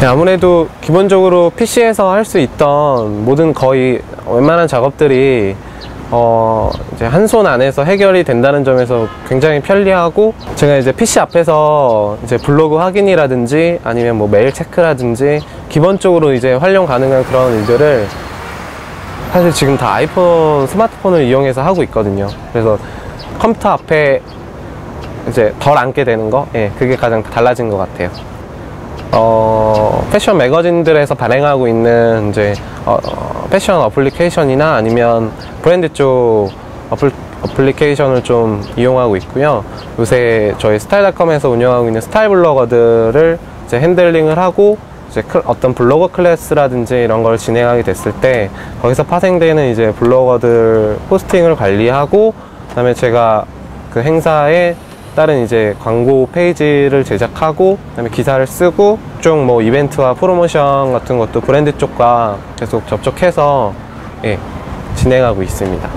네, 아무래도 기본적으로 PC에서 할 수 있던 모든 거의 웬만한 작업들이 어 이제 한 손 안에서 해결이 된다는 점에서 굉장히 편리하고 제가 이제 PC 앞에서 이제 블로그 확인이라든지 아니면 뭐 메일 체크라든지 기본적으로 이제 활용 가능한 그런 일들을 사실 지금 다 아이폰 스마트폰을 이용해서 하고 있거든요. 그래서 컴퓨터 앞에 이제 덜 앉게 되는 거, 예, 그게 가장 달라진 것 같아요. 어, 패션 매거진들에서 발행하고 있는 이제 어, 어, 패션 어플리케이션이나 아니면 브랜드 쪽 어플, 어플리케이션을 좀 이용하고 있고요. 요새 저희 스타일닷컴에서 운영하고 있는 스타일 블로거들을 이제 핸들링을 하고 이제 클- 어떤 블로거 클래스라든지 이런 걸 진행하게 됐을 때 거기서 파생되는 이제 블로거들 포스팅을 관리하고 그다음에 제가 그 행사에 다른 이제 광고 페이지를 제작하고 그다음에 기사를 쓰고 쪽 뭐 이벤트와 프로모션 같은 것도 브랜드 쪽과 계속 접촉해서 예, 진행하고 있습니다.